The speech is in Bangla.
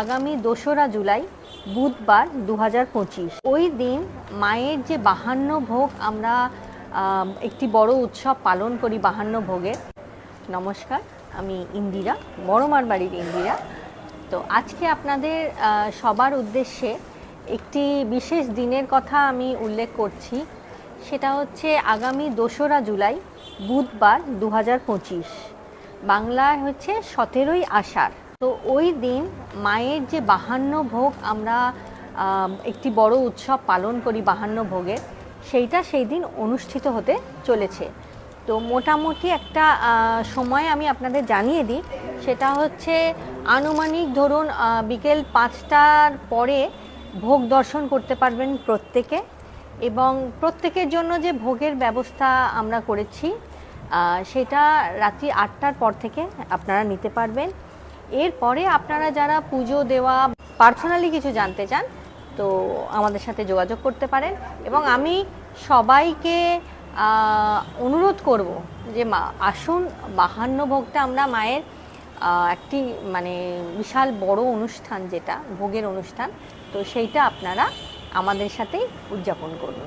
আগামী দোসরা জুলাই, বুধবার দু ওই দিন মায়ের যে বাহান্ন ভোগ আমরা একটি বড় উৎসব পালন করি বাহান্ন ভোগের নমস্কার, আমি ইন্দিরা, বড়মার বাড়ির ইন্দিরা। তো আজকে আপনাদের সবার উদ্দেশ্যে একটি বিশেষ দিনের কথা আমি উল্লেখ করছি। সেটা হচ্ছে আগামী দোসরা জুলাই, বুধবার দু বাংলায় হচ্ছে সতেরোই আষাঢ়। তো ওই দিন মায়ের যে বাহান্ন ভোগ আমরা একটি বড় উৎসব পালন করি বাহান্ন ভোগের সেইটা সেই দিন অনুষ্ঠিত হতে চলেছে। তো মোটামুটি একটা সময় আমি আপনাদের জানিয়ে দিই, সেটা হচ্ছে আনুমানিক ধরুন বিকেল পাঁচটার পরে ভোগ দর্শন করতে পারবেন প্রত্যেকে এবং প্রত্যেকের জন্য যে ভোগের ব্যবস্থা আমরা করেছি সেটা রাত্রি আটটার পর থেকে আপনারা নিতে পারবেন। এরপরে আপনারা যারা পুজো দেওয়া পার্সোনালি কিছু জানতে চান, তো আমাদের সাথে যোগাযোগ করতে পারেন। এবং আমি সবাইকে অনুরোধ করব যে মা, আসুন, বাহান্ন ভোগটা আমরা মায়ের একটি মানে বিশাল বড় অনুষ্ঠান যেটা, ভোগের অনুষ্ঠান, তো সেইটা আপনারা আমাদের সাথেই উদযাপন করুন।